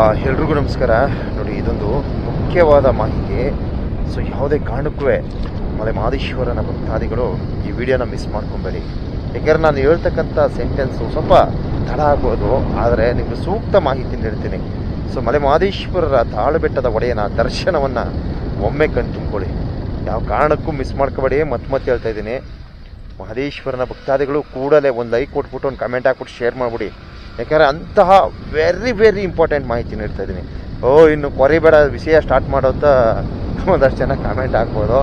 ಎಲ್ರಿಗೂ ನಮಸ್ಕಾರ. ನೋಡಿ, ಇದೊಂದು ಮುಖ್ಯವಾದ ಮಾಹಿತಿ. ಸೊ ಯಾವುದೇ ಕಾರಣಕ್ಕೂ ಮಲೆ ಮಹದೇಶ್ವರನ ಭಕ್ತಾದಿಗಳು ಈ ವಿಡಿಯೋನ ಮಿಸ್ ಮಾಡ್ಕೊಬೇಡಿ. ಯಾಕೆಂದ್ರೆ ನಾನು ಹೇಳ್ತಕ್ಕಂಥ ಸೆಂಟೆನ್ಸು ಸ್ವಲ್ಪ ತಡ ಆಗ್ಬೋದು, ಆದರೆ ನಿಮಗೆ ಸೂಕ್ತ ಮಾಹಿತಿ ನೀಡ್ತೀನಿ. ಸೊ ಮಲೆ ಮಹದೇಶ್ವರರ ತಾಳು ಬೆಟ್ಟದ ಒಡೆಯನ ದರ್ಶನವನ್ನು ಒಮ್ಮೆ ಕಣ್ ತುಂಬಿಕೊಳ್ಳಿ. ಯಾವ ಕಾರಣಕ್ಕೂ ಮಿಸ್ ಮಾಡ್ಕೋಬೇಡಿ ಮತ್ತೆ ಮತ್ತೆ ಹೇಳ್ತಾ ಇದ್ದೀನಿ. ಮಹದೇಶ್ವರನ ಭಕ್ತಾದಿಗಳು ಕೂಡಲೇ ಒಂದು ಲೈಕ್ ಕೊಟ್ಬಿಟ್ಟು, ಒಂದು ಕಮೆಂಟ್ ಹಾಕ್ಬಿಟ್ಟು ಶೇರ್ ಮಾಡಿಬಿಡಿ. ಯಾಕಂದರೆ ಅಂತಹ ವೆರಿ ವೆರಿ ಇಂಪಾರ್ಟೆಂಟ್ ಮಾಹಿತಿ ನೀಡ್ತಾ ಇದ್ದೀನಿ ಓ, ಇನ್ನು ಕೊರಿಬೇಡ ವಿಷಯ ಸ್ಟಾರ್ಟ್ ಮಾಡೋ ಅಂತ ಒಂದಷ್ಟು ಜನ ಕಾಮೆಂಟ್ ಹಾಕ್ಬೋದು.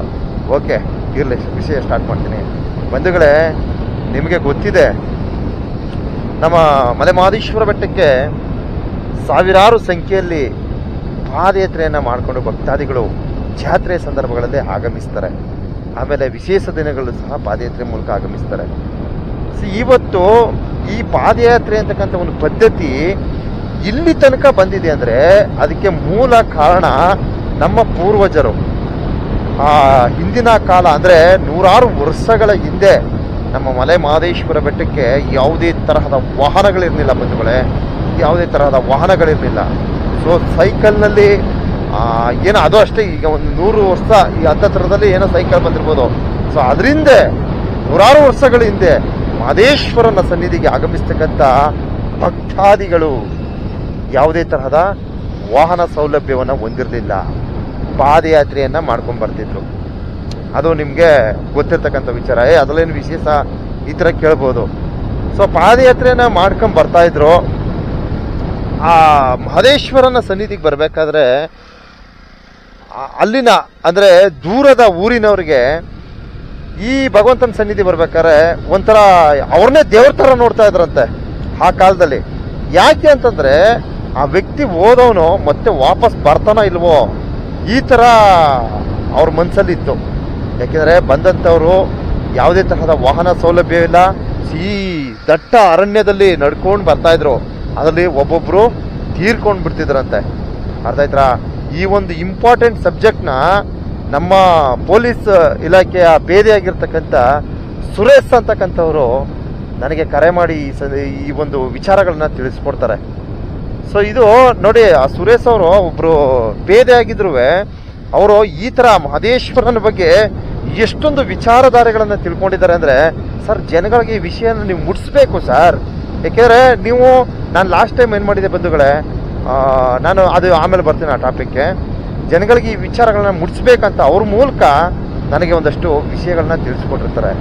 ಓಕೆ ಇರಲಿ, ವಿಷಯ ಸ್ಟಾರ್ಟ್ ಮಾಡ್ತೀನಿ. ಬಂಧುಗಳೇ, ನಿಮಗೆ ಗೊತ್ತಿದೆ, ನಮ್ಮ ಮಲೆ ಮಹದೇಶ್ವರ ಬೆಟ್ಟಕ್ಕೆ ಸಾವಿರಾರು ಸಂಖ್ಯೆಯಲ್ಲಿ ಪಾದಯಾತ್ರೆಯನ್ನು ಮಾಡಿಕೊಂಡು ಭಕ್ತಾದಿಗಳು ಜಾತ್ರೆ ಸಂದರ್ಭಗಳಲ್ಲಿ ಆಗಮಿಸ್ತಾರೆ. ಆಮೇಲೆ ವಿಶೇಷ ದಿನಗಳು ಸಹ ಪಾದಯಾತ್ರೆ ಮೂಲಕ ಆಗಮಿಸ್ತಾರೆ. ಇವತ್ತು ಈ ಪಾದಯಾತ್ರೆ ಅಂತಕ್ಕಂಥ ಒಂದು ಪದ್ಧತಿ ಇಲ್ಲಿ ತನಕ ಬಂದಿದೆ ಅಂದರೆ ಅದಕ್ಕೆ ಮೂಲ ಕಾರಣ ನಮ್ಮ ಪೂರ್ವಜರು. ಆ ಹಿಂದಿನ ಕಾಲ ಅಂದರೆ ನೂರಾರು ವರ್ಷಗಳ ಹಿಂದೆ ನಮ್ಮ ಮಲೆ ಮಹದೇಶ್ವರ ಬೆಟ್ಟಕ್ಕೆ ಯಾವುದೇ ತರಹದ ವಾಹನಗಳಿರಲಿಲ್ಲ ಬಂಧುಗಳೇ. ಯಾವುದೇ ತರಹದ ವಾಹನಗಳಿರಲಿಲ್ಲ. ಸೊ, ಸೈಕಲ್ನಲ್ಲಿ ಏನೋ ಅದು ಅಷ್ಟೇ, ಈಗ ಒಂದು ನೂರು ವರ್ಷ ಈ ಹತ್ತತ್ರದಲ್ಲಿ ಏನೋ ಸೈಕಲ್ ಬಂದಿರ್ಬೋದು. ಸೊ, ಅದರಿಂದ ನೂರಾರು ವರ್ಷಗಳ ಹಿಂದೆ ಮಹದೇಶ್ವರನ ಸನ್ನಿಧಿಗೆ ಆಗಮಿಸ್ತಕ್ಕಂಥ ಭಕ್ತಾದಿಗಳು ಯಾವುದೇ ತರಹದ ವಾಹನ ಸೌಲಭ್ಯವನ್ನು ಹೊಂದಿರಲಿಲ್ಲ. ಪಾದಯಾತ್ರೆಯನ್ನು ಮಾಡ್ಕೊಂಡು ಬರ್ತಿದ್ರು. ಅದು ನಿಮಗೆ ಗೊತ್ತಿರ್ತಕ್ಕಂಥ ವಿಚಾರ. ಏ, ಅದರಲ್ಲೇನು ವಿಶೇಷ? ಈ ಥರ ಕೇಳ್ಬೋದು. ಸೊ ಪಾದಯಾತ್ರೆಯನ್ನು ಮಾಡ್ಕೊಂಡು ಬರ್ತಾ ಇದ್ರು. ಆ ಮಹದೇಶ್ವರನ ಸನ್ನಿಧಿಗೆ ಬರಬೇಕಾದ್ರೆ ಅಲ್ಲಿನ, ಅಂದರೆ ದೂರದ ಊರಿನವ್ರಿಗೆ ಈ ಭಗವಂತನ ಸನ್ನಿಧಿ ಬರ್ಬೇಕಾದ್ರೆ ಒಂಥರ ಅವ್ರನ್ನೇ ದೇವ್ರ ಥರ ನೋಡ್ತಾ ಇದ್ರಂತೆ ಆ ಕಾಲದಲ್ಲಿ. ಯಾಕೆ ಅಂತಂದ್ರೆ ಆ ವ್ಯಕ್ತಿ ಓದೋನು ಮತ್ತೆ ವಾಪಸ್ ಬರ್ತಾನೋ ಇಲ್ವೋ ಈ ಥರ ಅವ್ರ ಮನಸ್ಸಲ್ಲಿತ್ತು ಯಾಕೆಂದರೆ ಬಂದಂಥವರು ಯಾವುದೇ ತರಹದ ವಾಹನ ಸೌಲಭ್ಯ ಇಲ್ಲ. ಈ ದಟ್ಟ ಅರಣ್ಯದಲ್ಲಿ ನಡ್ಕೊಂಡು ಬರ್ತಾ ಇದ್ರು. ಅದರಲ್ಲಿ ಒಬ್ಬೊಬ್ರು ತೀರ್ಕೊಂಡು ಬಿಡ್ತಿದ್ರಂತೆ. ಅರ್ಥ ಈ ಒಂದು ಇಂಪಾರ್ಟೆಂಟ್ ಸಬ್ಜೆಕ್ಟ್ನ ನಮ್ಮ ಪೊಲೀಸ್ ಇಲಾಖೆಯ ಭೇದಿಯಾಗಿರ್ತಕ್ಕಂಥ ಸುರೇಶ್ ಅಂತಕ್ಕಂಥವರು ನನಗೆ ಕರೆ ಮಾಡಿ ಈ ಒಂದು ವಿಚಾರಗಳನ್ನ ತಿಳಿಸ್ಕೊಡ್ತಾರೆ. ಸೊ ಇದು ನೋಡಿ, ಆ ಸುರೇಶ್ ಅವರು ಒಬ್ರು ಪೇದೆ ಆಗಿದ್ರು ಅವರು ಈ ತರ ಮಹದೇಶ್ವರನ ಬಗ್ಗೆ ಎಷ್ಟೊಂದು ವಿಚಾರಧಾರೆಗಳನ್ನ ತಿಳ್ಕೊಂಡಿದ್ದಾರೆ ಅಂದ್ರೆ, ಸರ್, ಜನಗಳಿಗೆ ಈ ವಿಷಯನ ನೀವು ಮುಟ್ಸ್ಬೇಕು ಸರ್. ಯಾಕೆಂದ್ರೆ ನೀವು, ನಾನು ಲಾಸ್ಟ್ ಟೈಮ್ ಏನು ಮಾಡಿದೆ ಬಂಧುಗಳೇ ನಾನು ಅದು ಆಮೇಲೆ ಬರ್ತೀನಿ ಆ ಟಾಪಿಕ್ಗೆ ಜನಗಳಿಗೆ ಈ ವಿಚಾರಗಳನ್ನ ಮುಟ್ಸ್ಬೇಕಂತ ಅವ್ರ ಮೂಲಕ ನನಗೆ ಒಂದಷ್ಟು ವಿಷಯಗಳನ್ನ ತಿಳಿಸ್ಕೊಟ್ಟಿರ್ತಾರೆ.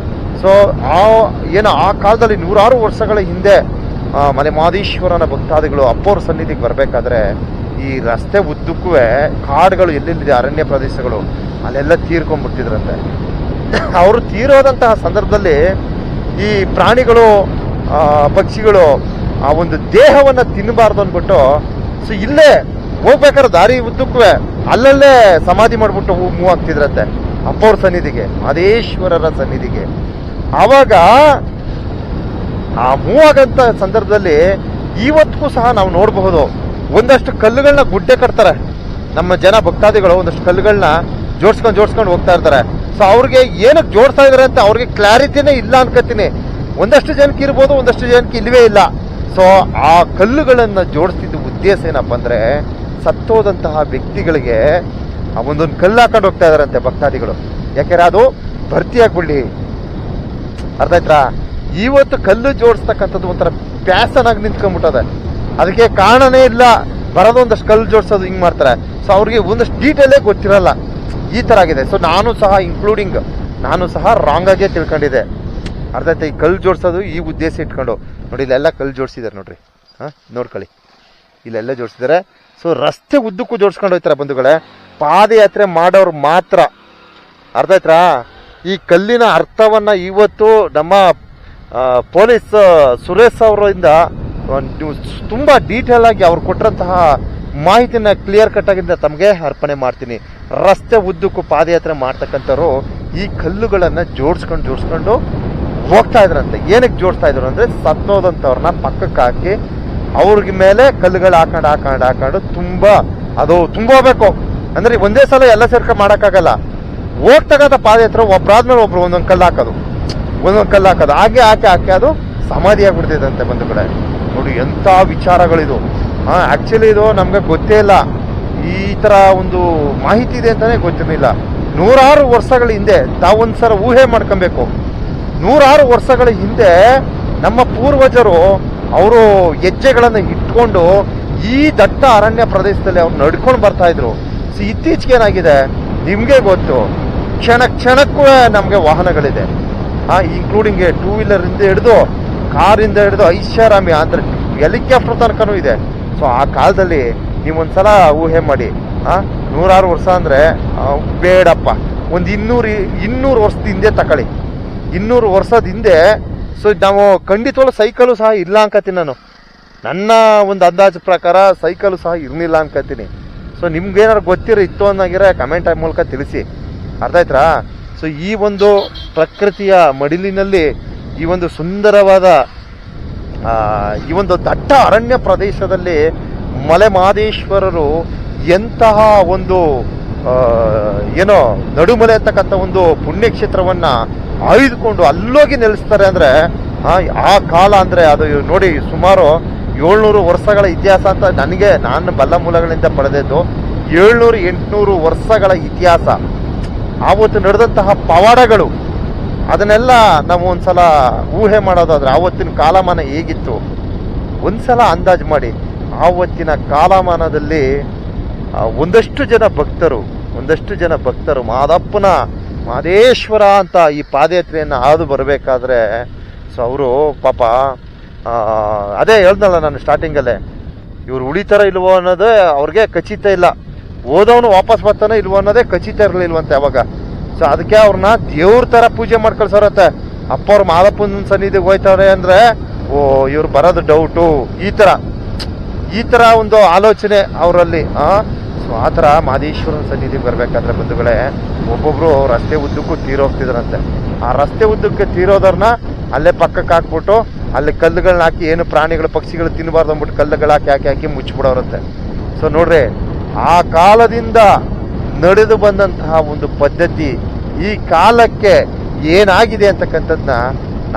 ಸೊ ಆ, ಏನು ಆ ಕಾಲದಲ್ಲಿ ನೂರಾರು ವರ್ಷಗಳ ಹಿಂದೆ ಮಲೆಮಾದೀಶ್ವರನ ಭಕ್ತಾದಿಗಳು ಅಪ್ಪವ್ರ ಸನ್ನಿಧಿಗೆ ಬರಬೇಕಾದ್ರೆ ಈ ರಸ್ತೆ ಉದ್ದಕ್ಕೂ ಕಾಡುಗಳು ಎಲ್ಲೆಲ್ಲಿದೆ, ಅರಣ್ಯ ಪ್ರದೇಶಗಳು, ಅಲ್ಲೆಲ್ಲ ತೀರ್ಕೊಂಡ್ಬಿಡ್ತಿದ್ರಂತೆ. ಅವರು ತೀರೋದಂತಹ ಸಂದರ್ಭದಲ್ಲಿ ಈ ಪ್ರಾಣಿಗಳು ಪಕ್ಷಿಗಳು, ಆ ಒಂದು ದೇಹವನ್ನು ತಿನ್ನಬಾರ್ದು ಅಂದ್ಬಿಟ್ಟು ಸೊ ಇಲ್ಲೇ ಹೋಗ್ಬೇಕಾದ್ರೆ ದಾರಿ ಉದ್ದಕ್ಕೂ ಅಲ್ಲಲ್ಲೇ ಸಮಾಧಿ ಮಾಡ್ಬಿಟ್ಟು ಮೂವ್ ಆಗ್ತಿದ್ರಂತೆ ಅಪ್ಪವ್ರ ಸನ್ನಿಧಿಗೆ, ಮಹದೇಶ್ವರರ ಸನ್ನಿಧಿಗೆ. ಆವಾಗ ಆ ಮೂವ್ ಆಗಂತ ಸಂದರ್ಭದಲ್ಲಿ ಇವತ್ತಿಗೂ ಸಹ ನಾವು ನೋಡಬಹುದು. ಒಂದಷ್ಟು ಕಲ್ಲುಗಳನ್ನ ಗುಡ್ಡೆ ಕಟ್ತಾರೆ. ನಮ್ಮ ಜನ ಭಕ್ತಾದಿಗಳು ಒಂದಷ್ಟು ಕಲ್ಲುಗಳನ್ನ ಜೋಡ್ಸ್ಕೊಂಡು ಜೋಡ್ಸ್ಕೊಂಡು ಹೋಗ್ತಾ ಇರ್ತಾರೆ. ಸೊ ಅವ್ರಿಗೆ ಏನಕ್ಕೆ ಜೋಡಿಸ್ತಾ ಇದಾರೆ ಅಂತ ಅವ್ರಿಗೆ ಕ್ಲಾರಿಟಿನೇ ಇಲ್ಲ ಅನ್ಕೋತೀನಿ ಒಂದಷ್ಟು ಜನಕ್ಕೆ ಇರ್ಬೋದು, ಒಂದಷ್ಟು ಜನಕ್ಕೆ ಇಲ್ವೇ ಇಲ್ಲ. ಸೊ ಆ ಕಲ್ಲುಗಳನ್ನು ಜೋಡಿಸ್ತಿದ್ದ ಉದ್ದೇಶ ಏನಪ್ಪ ಅಂದ್ರೆ ಸತ್ತೋದಂತಹ ವ್ಯಕ್ತಿಗಳಿಗೆ ಆ ಒಂದೊಂದು ಕಲ್ಲು ಹಾಕೊಂಡು ಹೋಗ್ತಾ ಇದಾರಂತೆ ಭಕ್ತಾದಿಗಳು. ಯಾಕೆಂದ್ರೆ ಅದು ಭರ್ತಿಯಾಗ್ಬಿಡ್ಲಿ ಅರ್ಥ ಆಯ್ತಾ? ಇವತ್ತು ಕಲ್ಲು ಜೋಡಿಸ್ತಕ್ಕಂಥದ್ದು ಒಂಥರ ಪ್ಯಾಸನಾಗಿ ನಿಂತ್ಕೊಂಡ್ಬಿಟ್ಟದೆ. ಅದಕ್ಕೆ ಕಾರಣನೇ ಇಲ್ಲ. ಬರೋದು ಒಂದಷ್ಟು ಕಲ್ಲು ಜೋಡಿಸೋದು ಹಿಂಗೆ ಮಾಡ್ತಾರೆ. ಸೊ ಅವ್ರಿಗೆ ಒಂದಷ್ಟು ಡೀಟೇಲೇ ಗೊತ್ತಿರಲ್ಲ. ಈ ಥರ ಆಗಿದೆ. ಸೊ ನಾನು ಸಹ ಇನ್ಕ್ಲೂಡಿಂಗ್ ನಾನು ಸಹ ರಾಂಗ್ ಆಗೇ ತಿಳ್ಕೊಂಡಿದ್ದೆ. ಆಯ್ತಾ? ಈ ಕಲ್ಲು ಜೋಡಿಸೋದು ಈ ಉದ್ದೇಶ ಇಟ್ಕೊಂಡು. ನೋಡಿ, ಇಲ್ಲೆಲ್ಲ ಕಲ್ಲು ಜೋಡಿಸಿದ್ದಾರೆ ನೋಡ್ರಿ. ಹಾಂ? ನೋಡ್ಕೊಳ್ಳಿ. ಇಲ್ಲೆಲ್ಲ ಜೋಡಿಸಿದ್ದಾರೆ. ಸೊ ರಸ್ತೆ ಉದ್ದಕ್ಕೂ ಜೋಡಿಸ್ಕೊಂಡು ಹೋಗ್ತಾರೆ ಬಂಧುಗಳೇ. ಪಾದಯಾತ್ರೆ ಮಾಡೋರು ಮಾತ್ರ. ಅರ್ಥ ಆಯ್ತಾ? ಈ ಕಲ್ಲಿನ ಅರ್ಥವನ್ನು ಇವತ್ತು ನಮ್ಮ ಪೊಲೀಸ್ ಸುರೇಶ್ ಅವರಿಂದ ನೀವು ತುಂಬ ಡೀಟೇಲ್ ಆಗಿ ಅವ್ರು ಕೊಟ್ಟಂತಹ ಮಾಹಿತಿನ ಕ್ಲಿಯರ್ ಕಟ್ ತಮಗೆ ಅರ್ಪಣೆ ಮಾಡ್ತೀನಿ. ರಸ್ತೆ ಉದ್ದಕ್ಕೂ ಪಾದಯಾತ್ರೆ ಮಾಡ್ತಕ್ಕಂಥವ್ರು ಈ ಕಲ್ಲುಗಳನ್ನು ಜೋಡಿಸ್ಕೊಂಡು ಜೋಡಿಸ್ಕೊಂಡು ಹೋಗ್ತಾ ಇದ್ರಂತೆ. ಏನಕ್ಕೆ ಜೋಡಿಸ್ತಾ ಇದ್ರು ಅಂದರೆ ಸತ್ತೋದಂಥವ್ರನ್ನ ಪಕ್ಕಕ್ಕೆ ಹಾಕಿ ಅವ್ರಿಗೆ ಮೇಲೆ ಕಲ್ಲುಗಳು ಹಾಕೊಂಡು ಹಾಕೊಂಡು ಹಾಕೊಂಡು ತುಂಬಾ ಅದು ತುಂಬೋಬೇಕು ಅಂದ್ರೆ ಒಂದೇ ಸಲ ಎಲ್ಲ ಸೇರ್ಕೊಂಡು ಮಾಡೋಕ್ಕಾಗಲ್ಲ. ಹೋಗ್ತಕ್ಕಂಥ ಪಾದಯಾತ್ರೆ ಒಬ್ಬರಾದ್ಮೇಲೆ ಒಬ್ರು ಒಂದೊಂದು ಕಲ್ಲು ಹಾಕೋದು. ಒಂದೊಂದು ಕಲ್ಲು ಹಾಕೋದು. ಹಾಗೆ ಹಾಕಿ ಹಾಕಿ ಅದು ಸಮಾಧಿ ಆಗ್ಬಿಡ್ತಿದಂತೆ ಕಡೆ. ನೋಡಿ ಎಂಥ ವಿಚಾರಗಳಿದು. ಹಾಂ ಆ್ಯಕ್ಚುಲಿ ಇದು ನಮಗೆ ಗೊತ್ತೇ ಇಲ್ಲ. ಈ ಥರ ಒಂದು ಮಾಹಿತಿ ಇದೆ ಅಂತಲೇ ಗೊತ್ತಿರಲಿಲ್ಲ. ನೂರಾರು ವರ್ಷಗಳ ಹಿಂದೆ ತಾವೊಂದ್ಸಲ ಊಹೆ ಮಾಡ್ಕೊಬೇಕು. ನೂರಾರು ವರ್ಷಗಳ ಹಿಂದೆ ನಮ್ಮ ಪೂರ್ವಜರು ಅವರು ಹೆಜ್ಜೆಗಳನ್ನು ಇಟ್ಕೊಂಡು ಈ ದಟ್ಟ ಅರಣ್ಯ ಪ್ರದೇಶದಲ್ಲಿ ಅವ್ರು ನಡ್ಕೊಂಡು ಬರ್ತಾ ಇದ್ರು. ಸೊ, ಇತ್ತೀಚೆಗೆ ಏನಾಗಿದೆ? ನಿಮಗೆ ಗೊತ್ತು. ಕ್ಷಣ ಕ್ಷಣಕ್ಕೂ ನಮಗೆ ವಾಹನಗಳಿದೆ. ಹಾಂ ಇನ್ಕ್ಲೂಡಿಂಗ್ ಟೂ ವೀಲರಿಂದ ಹಿಡಿದು, ಕಾರಿಂದ ಹಿಡಿದು ಐಷಾರಾಮಿ ಅಂದರೆ ಹೆಲಿಕಾಪ್ಟರ್ ತನಕನೂ ಇದೆ. ಸೊ ಆ ಕಾಲದಲ್ಲಿ ನೀವೊಂದ್ಸಲ ಊಹೆ ಮಾಡಿ. ಹಾಂ, ನೂರಾರು ವರ್ಷ ಅಂದರೆ ಬೇಡಪ್ಪ. ಒಂದು ಇನ್ನೂರು ಇನ್ನೂರು ವರ್ಷದ ಹಿಂದೆ ತಗೊಳ್ಳಿ. ಇನ್ನೂರು ವರ್ಷದ ಹಿಂದೆ ಸೊ ನಾವು ಖಂಡಿತವಾಗ್ಲೂ ಸೈಕಲು ಸಹ ಇಲ್ಲ ಅನ್ಕತೀನಿ ನಾನು. ನನ್ನ ಒಂದು ಅಂದಾಜು ಪ್ರಕಾರ ಸೈಕಲು ಸಹ ಇರಲಿಲ್ಲ ಅನ್ಕತೀನಿ ಸೊ ನಿಮ್ಗೇನಾರು ಗೊತ್ತಿರೋ ಇತ್ತು ಅನ್ನೋಗಿರ ಕಮೆಂಟ್ ಮೂಲಕ ತಿಳಿಸಿ. ಅರ್ಥ ಆಯ್ತಾ? ಸೊ ಈ ಒಂದು ಪ್ರಕೃತಿಯ ಮಡಿಲಿನಲ್ಲಿ ಈ ಒಂದು ಸುಂದರವಾದ ಈ ಒಂದು ದಟ್ಟ ಅರಣ್ಯ ಪ್ರದೇಶದಲ್ಲಿ ಮಲೆ ಮಹದೇಶ್ವರರು ಎಂತಹ ಒಂದು ಏನೋ ನಡುಮಲೆ ಅಂತಕ್ಕಂಥ ಒಂದು ಪುಣ್ಯಕ್ಷೇತ್ರವನ್ನ ಆಯ್ದುಕೊಂಡು ಅಲ್ಲೋಗಿ ನೆಲೆಸ್ತಾರೆ ಅಂದ್ರೆ ಆ, ಕಾಲ ಅಂದ್ರೆ ಅದು ನೋಡಿ ಸುಮಾರು ಏಳ್ನೂರು ವರ್ಷಗಳ ಇತಿಹಾಸ ಅಂತ ನನಗೆ ನಾನು ಬಲ್ಲ ಮೂಲಗಳಿಂದ ಪಡೆದಿದ್ದು ಏಳ್ನೂರು ಎಂಟುನೂರು ವರ್ಷಗಳ ಇತಿಹಾಸ. ಆವತ್ತು ನಡೆದಂತಹ ಪವಾಡಗಳು ಅದನ್ನೆಲ್ಲ ನಾವು ಒಂದ್ಸಲ ಊಹೆ ಮಾಡೋದಾದ್ರೆ ಆವತ್ತಿನ ಕಾಲಮಾನ ಹೇಗಿತ್ತು? ಒಂದ್ಸಲ ಅಂದಾಜು ಮಾಡಿ. ಆವತ್ತಿನ ಕಾಲಮಾನದಲ್ಲಿ ಒಂದಷ್ಟು ಜನ ಭಕ್ತರು, ಒಂದಷ್ಟು ಜನ ಭಕ್ತರು, ಮಾದಪ್ಪನ ಮಾದೇಶ್ವರ ಅಂತ ಈ ಪಾದಯಾತ್ರೆಯನ್ನು ಹಾದು ಬರಬೇಕಾದ್ರೆ ಸೊ ಅವರು ಪಾಪ ಅದೇ ಹೇಳ್ದಲ್ಲ ನಾನು ಸ್ಟಾರ್ಟಿಂಗಲ್ಲೇ ಇವ್ರು ಉಳಿತಾರ ಇಲ್ವೋ ಅನ್ನೋದೇ ಅವ್ರಿಗೆ ಖಚಿತ ಇಲ್ಲ. ಓದೋನು ವಾಪಸ್ ಬರ್ತಾನೆ ಇಲ್ವೋ ಅನ್ನೋದೇ ಖಚಿತ ಇರಲಿಲ್ವಂತೆ ಅವಾಗ. ಸೊ ಅದಕ್ಕೆ ಅವ್ರನ್ನ ದೇವ್ರ ಥರ ಪೂಜೆ ಮಾಡ್ಕೊಳ್ಸೋರತ್ತೆ. ಅಪ್ಪ ಅವ್ರ ಮಾದಪ್ಪನ ಸನ್ನಿಧಿಗೆ ಹೋಯ್ತಾರೆ ಅಂದರೆ, ಓ, ಇವ್ರು ಬರೋದು ಡೌಟು ಈ ಥರ ಈ ಥರ ಒಂದು ಆಲೋಚನೆ ಅವರಲ್ಲಿ ಸೊ ಆ ಥರ ಮಾದೇಶ್ವರನ ಸನ್ನಿಧಿಗೆ ಬರಬೇಕಾದ್ರೆ ಬಂಧುಗಳೇ ಒಬ್ಬೊಬ್ಬರು ರಸ್ತೆ ಉದ್ದಕ್ಕೂ ತೀರೋಗ್ತಿದ್ರಂತೆ ಆ ರಸ್ತೆ ಉದ್ದಕ್ಕೆ ತೀರೋದ್ರನ್ನ ಅಲ್ಲೇ ಪಕ್ಕಕ್ಕೆ ಹಾಕ್ಬಿಟ್ಟು, ಅಲ್ಲಿ ಕಲ್ಲುಗಳನ್ನ ಹಾಕಿ ಏನು ಪ್ರಾಣಿಗಳು, ಪಕ್ಷಿಗಳು ತಿನ್ನಬಾರ್ದು ಅಂದ್ಬಿಟ್ಟು ಕಲ್ಲುಗಳು ಹಾಕಿ ಹಾಕಿ ಹಾಕಿ ಮುಚ್ಚಿಬಿಡೋರಂತೆ. ಸೊ ನೋಡ್ರಿ, ಆ ಕಾಲದಿಂದ ನಡೆದು ಬಂದಂತಹ ಒಂದು ಪದ್ಧತಿ ಈ ಕಾಲಕ್ಕೆ ಏನಾಗಿದೆ ಅಂತಕ್ಕಂಥದ್ದನ್ನ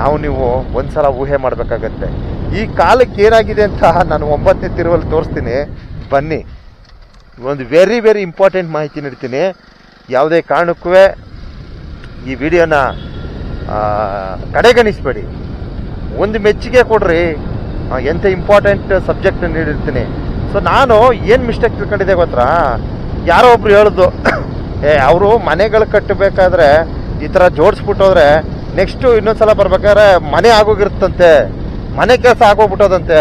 ನಾವು ನೀವು ಒಂದ್ಸಲ ಊಹೆ ಮಾಡಬೇಕಾಗತ್ತೆ. ಈ ಕಾಲಕ್ಕೆ ಏನಾಗಿದೆ ಅಂತ ನಾನು ಒಂಬತ್ತನೇ ತಿರುವಲ್ಲಿ ತೋರಿಸ್ತೀನಿ. ಬನ್ನಿ. ಒಂದು ವೆರಿ ವೆರಿ ಇಂಪಾರ್ಟೆಂಟ್ ಮಾಹಿತಿ ನೀಡ್ತೀನಿ. ಯಾವುದೇ ಕಾರಣಕ್ಕೂ ಈ ವಿಡಿಯೋನ ಕಡೆಗಣಿಸ್ಬೇಡಿ. ಒಂದು ಮೆಚ್ಚುಗೆ ಕೊಡ್ರಿ. ಎಂಥ ಇಂಪಾರ್ಟೆಂಟ್ ಸಬ್ಜೆಕ್ಟ್ ನೀಡಿರ್ತೀನಿ. ಸೊ ನಾನು ಏನು ಮಿಸ್ಟೇಕ್ ತಿಳ್ಕೊಂಡಿದ್ದೆ ಗೊತ್ತಾ? ಯಾರೋ ಒಬ್ರು ಹೇಳಿದ್ದು ಏ, ಅವರು ಮನೆಗಳು ಕಟ್ಟಬೇಕಾದ್ರೆ ಈ ಥರ ಜೋಡಿಸ್ಬಿಟ್ಟೋದ್ರೆ ನೆಕ್ಸ್ಟು ಇನ್ನೊಂದ್ಸಲ ಬರ್ಬೇಕಾದ್ರೆ ಮನೆ ಆಗೋಗಿರುತ್ತಂತೆ. ಮನೆ ಕೆಲಸ ಆಗೋಗ್ಬಿಟ್ಟೋದಂತೆ.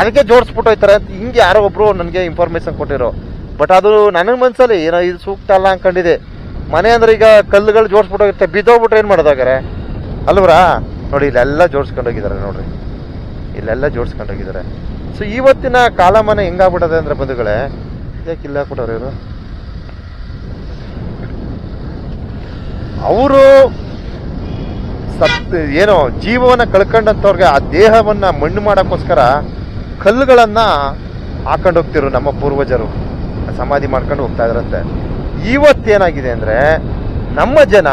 ಅದಕ್ಕೆ ಜೋಡಿಸ್ಬಿಟ್ಟೋಯ್ತಾರೆ ಹಿಂಗೆ ಯಾರೋ ಒಬ್ರು ನನಗೆ ಇನ್ಫಾರ್ಮೇಷನ್ ಕೊಟ್ಟಿರೋ. ಬಟ್ ಅದು ನನಗೆ ಮನ್ಸಲ್ಲಿ ಏನೋ ಇದು ಸೂಕ್ತ ಅಲ್ಲ ಅನ್ಕೊಂಡಿದೆ. ಮನೆ ಅಂದ್ರೆ ಈಗ ಕಲ್ಲುಗಳು ಜೋಡಿಸ್ಬಿಟ್ಟೋಗುತ್ತೆ, ಬಿದ್ದೋಗ್ಬಿಟ್ರೆ ಏನು ಮಾಡೋದಾಗಾರೆ ಅಲ್ವರಾ? ನೋಡಿ, ಇಲ್ಲೆಲ್ಲ ಜೋಡಿಸ್ಕೊಂಡೋಗಿದ್ದಾರೆ ನೋಡ್ರಿ. ಇಲ್ಲೆಲ್ಲ ಜೋಡಿಸ್ಕೊಂಡೋಗಿದ್ದಾರೆ. ಸೊ ಇವತ್ತಿನ ಕಾಲಮಾನ ಹೆಂಗಾಗ್ಬಿಟ್ಟದೆ ಅಂದ್ರೆ ಬಂಧುಗಳೇ, ಯಾಕೆ ಇಲ್ಲ ಕೊಟ್ಟವ್ರು ಇವರು? ಅವರು ಸತ್, ಏನೋ ಜೀವವನ್ನ ಕಳ್ಕೊಂಡಂಥವ್ರಿಗೆ ಆ ದೇಹವನ್ನ ಮಣ್ಣು ಮಾಡೋಕ್ಕೋಸ್ಕರ ಕಲ್ಲುಗಳನ್ನ ಹಾಕೊಂಡೋಗ್ತಿರು ನಮ್ಮ ಪೂರ್ವಜರು. ಸಮಾಧಿ ಮಾಡ್ಕೊಂಡು ಹೋಗ್ತಾ ಇದ್ರಂತೆ. ಇವತ್ತೇನಾಗಿದೆ ಅಂದ್ರೆ ನಮ್ಮ ಜನ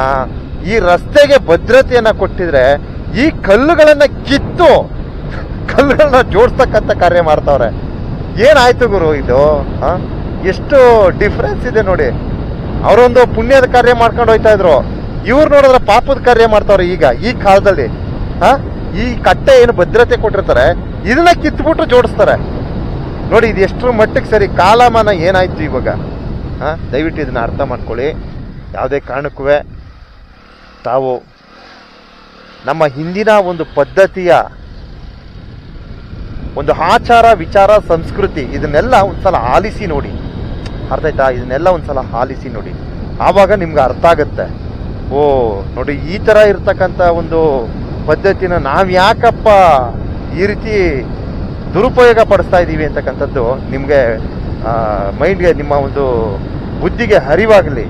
ಈ ರಸ್ತೆಗೆ ಭದ್ರತೆಯನ್ನ ಕೊಟ್ಟಿದ್ರೆ ಈ ಕಲ್ಲುಗಳನ್ನ ಕಿತ್ತು ಕಲ್ಲುಗಳನ್ನ ಜೋಡಿಸ್ತಕ್ಕಂಥ ಕಾರ್ಯ ಮಾಡ್ತಾವ್ರೆ. ಏನಾಯ್ತು ಗುರು ಇದು? ಎಷ್ಟು ಡಿಫ್ರೆನ್ಸ್ ಇದೆ ನೋಡಿ. ಅವರೊಂದು ಪುಣ್ಯದ ಕಾರ್ಯ ಮಾಡ್ಕೊಂಡು ಹೋಯ್ತಾ ಇದ್ರು. ಇವ್ರು ನೋಡಿದ್ರೆ ಪಾಪದ ಕಾರ್ಯ ಮಾಡ್ತಾವ್ರೆ ಈಗ, ಈ ಕಾಲದಲ್ಲಿ. ಹಾ? ಈ ಕಟ್ಟೆ ಏನು ಭದ್ರತೆ ಕೊಟ್ಟಿರ್ತಾರೆ, ಇದನ್ನ ಕಿತ್ಬಿಟ್ಟು ಜೋಡಿಸ್ತಾರೆ. ನೋಡಿ, ಇದು ಎಷ್ಟರ ಮಟ್ಟಕ್ಕೆ ಸರಿ? ಕಾಲಮಾನ ಏನಾಯಿತು ಇವಾಗ? ಹಾಂ? ದಯವಿಟ್ಟು ಇದನ್ನು ಅರ್ಥ ಮಾಡ್ಕೊಳ್ಳಿ. ಯಾವುದೇ ಕಾರಣಕ್ಕೂ ತಾವು ನಮ್ಮ ಹಿಂದಿನ ಒಂದು ಪದ್ಧತಿಯ ಒಂದು ಆಚಾರ, ವಿಚಾರ, ಸಂಸ್ಕೃತಿ, ಇದನ್ನೆಲ್ಲ ಒಂದ್ಸಲ ಆಲಿಸಿ ನೋಡಿ. ಅರ್ಥ ಆಯ್ತಾ? ಇದನ್ನೆಲ್ಲ ಒಂದ್ಸಲ ಆಲಿಸಿ ನೋಡಿ. ಆವಾಗ ನಿಮ್ಗೆ ಅರ್ಥ ಆಗುತ್ತೆ. ಓ, ನೋಡಿ, ಈ ಥರ ಇರ್ತಕ್ಕಂಥ ಒಂದು ಪದ್ಧತಿನ ನಾವು ಯಾಕಪ್ಪ ಈ ರೀತಿ ದುರುಪಯೋಗ ಪಡಿಸ್ತಾ ಇದ್ದೀವಿ ಅಂತಕ್ಕಂಥದ್ದು ನಿಮಗೆ ಮೈಂಡ್ಗೆ ನಿಮ್ಮ ಒಂದು ಬುದ್ಧಿಗೆ ಹರಿವಾಗಲಿ.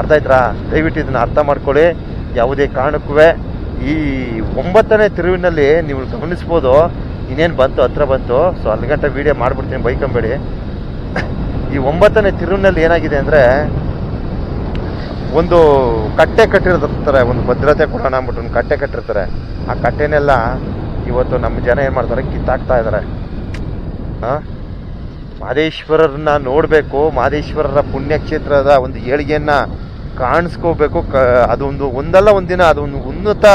ಅರ್ಥ ಆಯ್ತಾ ದಯವಿಟ್ಟು ಇದನ್ನು ಅರ್ಥ ಮಾಡ್ಕೊಳ್ಳಿ. ಯಾವುದೇ ಕಾರಣಕ್ಕೂ ಈ ಒಂಬತ್ತನೇ ತಿರುವಿನಲ್ಲಿ ನೀವು ಗಮನಿಸ್ಬೋದು. ಇನ್ನೇನು ಬಂತು, ಹತ್ರ ಬಂತು. ಸೊ ಅಲ್ಲಿ ಗಂಟೆ ವಿಡಿಯೋ ಮಾಡಿಬಿಡ್ತೀನಿ, ಬೈಕೊಂಬೇಡಿ. ಈ ಒಂಬತ್ತನೇ ತಿರುವಿನಲ್ಲಿ ಏನಾಗಿದೆ ಅಂದರೆ, ಒಂದು ಕಟ್ಟೆ ಕಟ್ಟಿರ್ತಾರೆ, ಒಂದು ಭದ್ರತೆ ಕೊಡೋಣ ಅಂದ್ಬಿಟ್ಟು ಒಂದು ಕಟ್ಟೆ ಕಟ್ಟಿರ್ತಾರೆ. ಆ ಕಟ್ಟೆನೆಲ್ಲ ಇವತ್ತು ನಮ್ಮ ಜನ ಏನು ಮಾಡ್ತಾರೆ? ಕಿತ್ತಾಕ್ತಾ ಇದ್ದಾರೆ ಹಾಂ? ಮಾದೇಶ್ವರರನ್ನ ನೋಡಬೇಕು, ಮಾದೇಶ್ವರರ ಪುಣ್ಯಕ್ಷೇತ್ರದ ಒಂದು ಏಳಿಗೆಯನ್ನ ಕಾಣಿಸ್ಕೋಬೇಕು. ಕ, ಅದೊಂದು ಒಂದಲ್ಲ ಒಂದಿನ, ಅದೊಂದು ಉನ್ನತ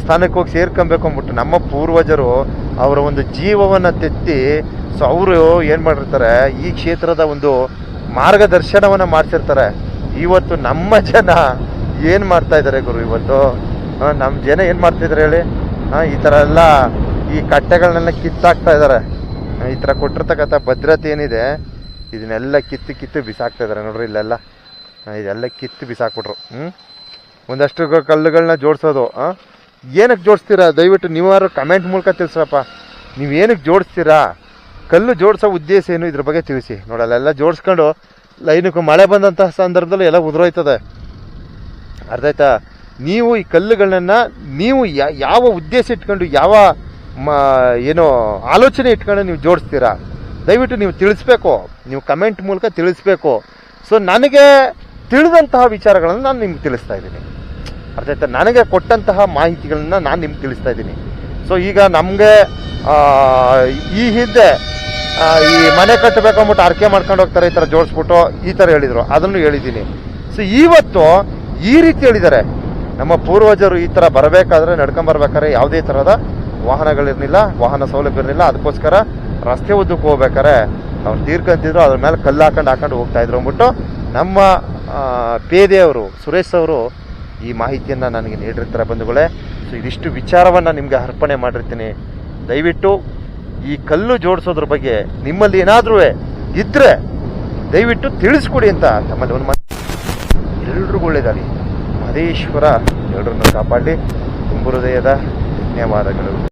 ಸ್ಥಾನಕ್ಕೆ ಹೋಗಿ ಸೇರ್ಕೊಬೇಕು ಅಂದ್ಬಿಟ್ಟು ನಮ್ಮ ಪೂರ್ವಜರು ಅವರ ಒಂದು ಜೀವವನ್ನು ತೆತ್ತಿ ಸೊ ಅವರು ಏನು ಮಾಡಿರ್ತಾರೆ? ಈ ಕ್ಷೇತ್ರದ ಒಂದು ಮಾರ್ಗದರ್ಶನವನ್ನು ಮಾಡಿಸಿರ್ತಾರೆ. ಇವತ್ತು ನಮ್ಮ ಜನ ಏನು ಮಾಡ್ತಾ ಇದ್ದಾರೆ ಗುರು ಇವತ್ತು? ನಮ್ಮ ಜನ ಏನು ಮಾಡ್ತಿದ್ದಾರೆ ಹೇಳಿ? ಈ ಥರ ಎಲ್ಲ ಈ ಕಟ್ಟೆಗಳನ್ನೆಲ್ಲ ಕಿತ್ತಾಕ್ತಾ ಇದ್ದಾರೆ ಈ ಥರ ಕೊಟ್ಟಿರ್ತಕ್ಕಂಥ ಭದ್ರತೆ ಏನಿದೆ, ಇದನ್ನೆಲ್ಲ ಕಿತ್ತು ಕಿತ್ತು ಬಿಸಾಕ್ತಾ ಇದ್ದಾರೆ ನೋಡ್ರಿ ಇಲ್ಲೆಲ್ಲ. ಇದೆಲ್ಲ ಕಿತ್ತು ಬಿಸಾಕ್ಬಿಟ್ರು. ಹ್ಞೂ ಒಂದಷ್ಟು ಕಲ್ಲುಗಳನ್ನ ಜೋಡಿಸೋದು ಏನಕ್ಕೆ ಜೋಡಿಸ್ತೀರಾ? ದಯವಿಟ್ಟು ನೀವಾರು ಕಮೆಂಟ್ ಮೂಲಕ ತಿಳಿಸ್ರಪ್ಪ. ನೀವು ಏನಕ್ಕೆ ಜೋಡಿಸ್ತೀರಾ? ಕಲ್ಲು ಜೋಡಿಸೋ ಉದ್ದೇಶ ಏನು? ಇದ್ರ ಬಗ್ಗೆ ತಿಳಿಸಿ. ನೋಡಲ್ಲೆಲ್ಲ ಜೋಡಿಸ್ಕೊಂಡು ಲೈನಕ್ಕೆ ಮಳೆ ಬಂದಂತಹ ಸಂದರ್ಭದಲ್ಲಿ ಎಲ್ಲ ಉದುರೋಯ್ತದೆ. ಅರ್ಥ ಆಯ್ತಾ? ನೀವು ಈ ಕಲ್ಲುಗಳನ್ನು ನೀವು ಯಾವ ಉದ್ದೇಶ ಇಟ್ಕೊಂಡು ಯಾವ ಏನೋ ಆಲೋಚನೆ ಇಟ್ಕೊಂಡು ನೀವು ಜೋಡಿಸ್ತೀರಾ? ದಯವಿಟ್ಟು ನೀವು ತಿಳಿಸ್ಬೇಕು. ನೀವು ಕಮೆಂಟ್ ಮೂಲಕ ತಿಳಿಸ್ಬೇಕು. ಸೊ ನನಗೆ ತಿಳಿದಂತಹ ವಿಚಾರಗಳನ್ನು ನಾನು ನಿಮ್ಗೆ ತಿಳಿಸ್ತಾ ಇದ್ದೀನಿ. ಅರ್ಥ ಆಯ್ತಾ ನನಗೆ ಕೊಟ್ಟಂತಹ ಮಾಹಿತಿಗಳನ್ನು ನಾನು ನಿಮ್ಗೆ ತಿಳಿಸ್ತಾ ಇದ್ದೀನಿ. ಸೊ ಈಗ ನಮಗೆ ಈ ಹಿಂದೆ ಈ ಮನೆ ಕಟ್ಟಬೇಕು ಅಂದ್ಬಿಟ್ಟು ಆರ್ಕೆ ಮಾಡ್ಕೊಂಡು ಹೋಗ್ತಾರೆ, ಈ ಥರ ಜೋಡಿಸ್ಬಿಟ್ಟು ಈ ಥರ ಹೇಳಿದರು. ಅದನ್ನು ಹೇಳಿದ್ದೀನಿ. ಸೊ ಇವತ್ತು ಈ ರೀತಿ ಹೇಳಿದ್ದಾರೆ. ನಮ್ಮ ಪೂರ್ವಜರು ಈ ಥರ ಬರಬೇಕಾದ್ರೆ ನಡ್ಕೊಂಬರ್ಬೇಕಾದ್ರೆ ಯಾವುದೇ ಥರದ ವಾಹನಗಳಿರಲಿಲ್ಲ, ವಾಹನ ಸೌಲಭ್ಯ ಇರಲಿಲ್ಲ. ಅದಕ್ಕೋಸ್ಕರ ರಸ್ತೆ ಉದ್ದಕ್ಕೆ ಹೋಗ್ಬೇಕಾರೆ ಅವ್ರು ತೀರ್ಕೊಂತಿದ್ರು ಅದ್ರ ಮೇಲೆ ಕಲ್ಲು ಹಾಕೊಂಡು ಹಾಕೊಂಡು ಹೋಗ್ತಾ ಇದ್ರು ಅಂದ್ಬಿಟ್ಟು ನಮ್ಮ ಪೇದೆಯವರು ಸುರೇಶ್ ಅವರು ಈ ಮಾಹಿತಿಯನ್ನು ನನಗೆ ನೀಡಿರ್ತಾರೆ ಬಂಧುಗಳೇ. ಸೊ ಇದಿಷ್ಟು ವಿಚಾರವನ್ನು ನಿಮಗೆ ಅರ್ಪಣೆ ಮಾಡಿರ್ತೀನಿ. ದಯವಿಟ್ಟು ಈ ಕಲ್ಲು ಜೋಡಿಸೋದ್ರ ಬಗ್ಗೆ ನಿಮ್ಮಲ್ಲಿ ಏನಾದರೂ ಇದ್ದರೆ ದಯವಿಟ್ಟು ತಿಳಿಸ್ಕೊಡಿ ಅಂತ ತಮ್ಮಲ್ಲಿ ಒಂದು ಮಾತು ಎಲ್ರಿಗೂ ಒಳ್ಳೇದಾಗಲಿ. ಮಹದೇಶ್ವರ ಎಲ್ಲರನ್ನು ಕಾಪಾಡಿ. ತುಂಬ ಹೃದಯದ ಧನ್ಯವಾದಗಳು.